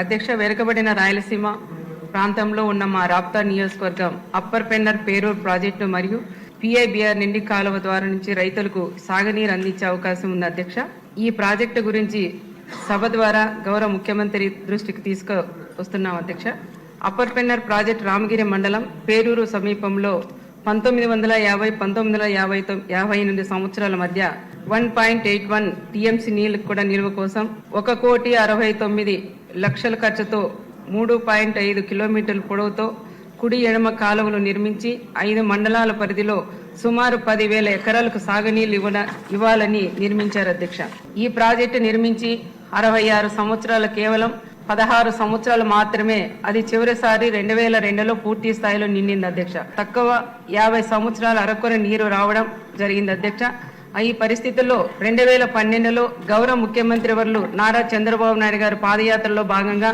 అధ్యక్ష వెనుకబడిన రాయలసీమ ప్రాంతంలో ఉన్న మా రాప్తా నియోజకవర్గం అప్పర్ పెన్నర్ పేరూర్ ప్రాజెక్టు మరియు పిఐబిఆర్ నిండి కాలువ ద్వారా నుంచి రైతులకు సాగునీరు అందించే అవకాశం ఉంది అధ్యక్ష. ఈ ప్రాజెక్టు గురించి సభ ద్వారా గౌరవ ముఖ్యమంత్రి దృష్టికి తీసుకు వస్తున్నాం అధ్యక్ష. అప్పర్ పెన్నర్ ప్రాజెక్ట్ రామగిరి మండలం పేరూరు సమీపంలో పంతొమ్మిది వందల యాభై పంతొమ్మిది వందల యాభై యాభై ఎనిమిది సంవత్సరాల మధ్య one point eight one TMC నీళ్ళు కూడా నిల్వ కోసం ఒక కోటి అరవై తొమ్మిది లక్షల ఖర్చుతో మూడు పాయింట్ ఐదు కిలోమీటర్ల పొడవుతో కుడి ఎడమ కాలువలు నిర్మించి ఐదు మండలాల పరిధిలో సుమారు పదివేల ఎకరాలకు సాగునీళ్ళు ఇవ్వన ఇవ్వాలని నిర్మించారు అధ్యక్ష. ఈ ప్రాజెక్టు నిర్మించి అరవై ఆరు సంవత్సరాలు కేవలం పదహారు సంవత్సరాలు మాత్రమే అది చివరిసారి రెండు వేల రెండులో పూర్తి స్థాయిలో నిండింది అధ్యక్ష. తక్కువ యాభై సంవత్సరాల అరకొర నీరు రావడం జరిగింది అధ్యక్ష. ఈ పరిస్థితుల్లో రెండు వేల పన్నెండులో గౌరవ ముఖ్యమంత్రి వర్లు నారా చంద్రబాబు నాయుడు గారి పాదయాత్రలో భాగంగా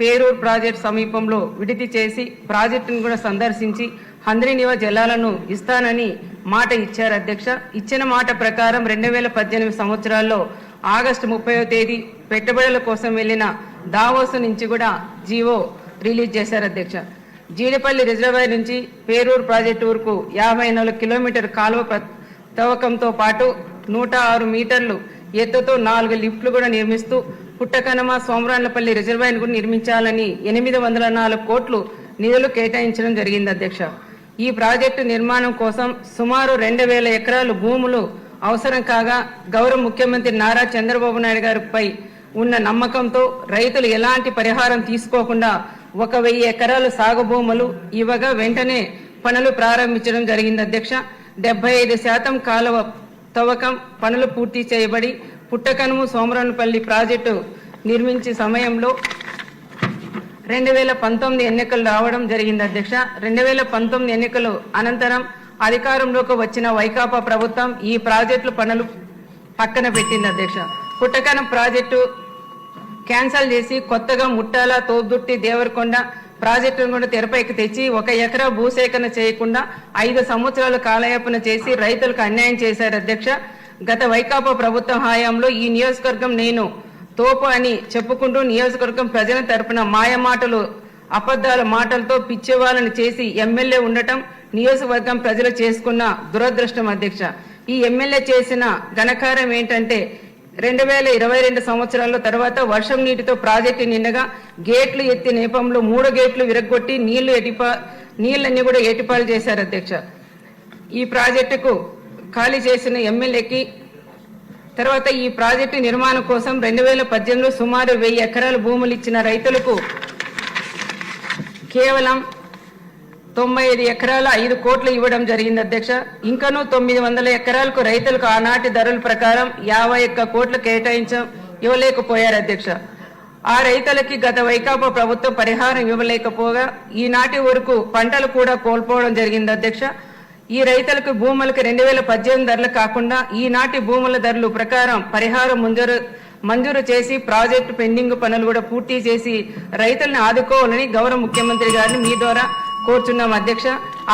పేరూరు ప్రాజెక్టు సమీపంలో విడితి చేసి ప్రాజెక్టును కూడా సందర్శించి హంద్రీనివ జలాలను ఇస్తానని మాట ఇచ్చారు అధ్యక్ష. ఇచ్చిన మాట ప్రకారం రెండు వేల పద్దెనిమిది సంవత్సరాల్లో ఆగస్టు ముప్పైవ తేదీ పెట్టుబడుల కోసం వెళ్ళిన దావోస్ నుంచి కూడా జీవో రిలీజ్ చేశారు అధ్యక్ష. జీడిపల్లి రిజర్వాయర్ నుంచి పేరూరు ప్రాజెక్టు వరకు యాభై నాలుగు కిలోమీటర్ కాలువ తవ్వకంతో పాటు నూట ఆరు మీటర్లు ఎత్తుతో నాలుగు లిఫ్ట్లు కూడా నిర్మిస్తూ పుట్టకనమ సోమరాన్లపల్లి రిజర్వాయర్ కూడా నిర్మించాలని ఎనిమిది వందల నాలుగు కోట్లు నిధులు కేటాయించడం జరిగింది అధ్యక్ష. ఈ ప్రాజెక్టు నిర్మాణం కోసం సుమారు రెండు వేల ఎకరాలు భూములు అవసరం కాగా గౌరవ ముఖ్యమంత్రి నారా చంద్రబాబు నాయుడు గారిపై ఉన్న నమ్మకంతో రైతులు ఎలాంటి పరిహారం తీసుకోకుండా ఒక వెయ్యి ఎకరాలు సాగు భూములు ఇవ్వగా వెంటనే పనులు ప్రారంభించడం జరిగింది అధ్యక్ష. డెబ్బై ఐదు శాతం కాలువ తవ్వకం పనులు పూర్తి చేయబడి పుట్టకనుము సోమరానుపల్లి ప్రాజెక్టు నిర్మించే సమయంలో రెండు వేల పంతొమ్మిది ఎన్నికలు రావడం జరిగింది అధ్యక్ష. రెండు వేల పంతొమ్మిది ఎన్నికలు అనంతరం అధికారంలోకి వచ్చిన వైకాపా ప్రభుత్వం ఈ ప్రాజెక్టుల పనులు పక్కన పెట్టింది అధ్యక్ష. పుట్టకనం ప్రాజెక్టు క్యాన్సల్ చేసి కొత్తగా ముట్టాల తోబుట్టి దేవరకొండ ప్రాజెక్టును కూడా తెరపైకి తెచ్చి ఒక ఎకరా భూసేకరణ చేయకుండా ఐదు సంవత్సరాలు కాలయాపన చేసి రైతులకు అన్యాయం చేశారు అధ్యక్ష. గత వైకాపా ప్రభుత్వ హయాంలో ఈ నియోజకవర్గం నేను తోపు అని చెప్పుకుంటూ నియోజకవర్గం ప్రజల తరపున మాయ మాటలు అబద్దాల మాటలతో పిచ్చేవాళ్ళని చేసి ఎమ్మెల్యే ఉండటం నియోజకవర్గం ప్రజలు చేసుకున్న దురదృష్టం అధ్యక్ష. ఈ ఎమ్మెల్యే చేసిన ఘనకారం ఏంటంటే రెండు వేల ఇరవై రెండు సంవత్సరాల తర్వాత వర్షం నీటితో ప్రాజెక్టు నిండగా గేట్లు ఎత్తి నేపంలో మూడు గేట్లు విరగొట్టి నీళ్ళు ఎటిపా నీళ్ళన్నీ కూడా ఏటిపాలు చేశారు అధ్యక్ష. ఈ ప్రాజెక్టుకు ఖాళీ చేసిన ఎమ్మెల్యేకి తర్వాత ఈ ప్రాజెక్టు నిర్మాణం కోసం రెండు వేల పద్దెనిమిదిలో సుమారు వెయ్యి ఎకరాల భూములు ఇచ్చిన రైతులకు కేవలం తొంభై ఐదు ఎకరాల ఐదు కోట్లు ఇవ్వడం జరిగింది అధ్యక్ష. ఇంకనూ తొమ్మిది వందల ఎకరాలకు రైతులకు ఆనాటి ధరల ప్రకారం యాభై ఒక్క కోట్లు కేటాయించం ఇవ్వలేకపోయారు అధ్యక్ష. ఆ రైతులకి గత వైకాపా ప్రభుత్వం పరిహారం ఇవ్వలేకపోగా ఈనాటి వరకు పంటలు కూడా కోల్పోవడం జరిగింది అధ్యక్ష. ఈ రైతులకు భూములకు రెండు వేల పద్దెనిమిది ధరలు కాకుండా ఈనాటి భూముల ధరలు ప్రకారం పరిహారం మంజూరు మంజూరు చేసి ప్రాజెక్టు పెండింగ్ పనులు కూడా పూర్తి చేసి రైతులను ఆదుకోవాలని గౌరవ ముఖ్యమంత్రి గారిని మీ ద్వారా కోరుచున్నాం అధ్యక్ష.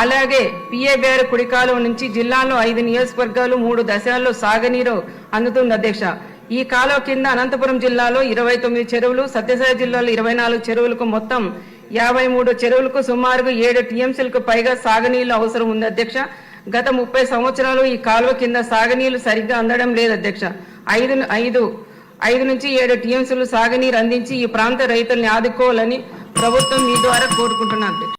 అలాగే పిఏబిఆర్ కుడికాలం నుంచి జిల్లాలో ఐదు నియోజకవర్గాలు మూడు దశల్లో సాగునీరు అందుతుంది అధ్యక్ష. ఈ కాలువ కింద అనంతపురం జిల్లాలో ఇరవై తొమ్మిది చెరువులు సత్యసాయి జిల్లాలో ఇరవై నాలుగు చెరువులకు మొత్తం యాభై మూడు చెరువులకు సుమారుగా ఏడు టీఎంసీలకు పైగా సాగునీళ్ళు అవసరం ఉంది అధ్యక్ష. గత ముప్పై సంవత్సరాలు ఈ కాలువ కింద సాగునీళ్ళు సరిగ్గా అందడం లేదు అధ్యక్ష. ఐదు ఐదు ఐదు నుంచి ఏడు టీఎంసీలు సాగునీరు అందించి ఈ ప్రాంత రైతుల్ని ఆదుకోవాలని ప్రభుత్వం మీ ద్వారా కోరుకుంటున్నాను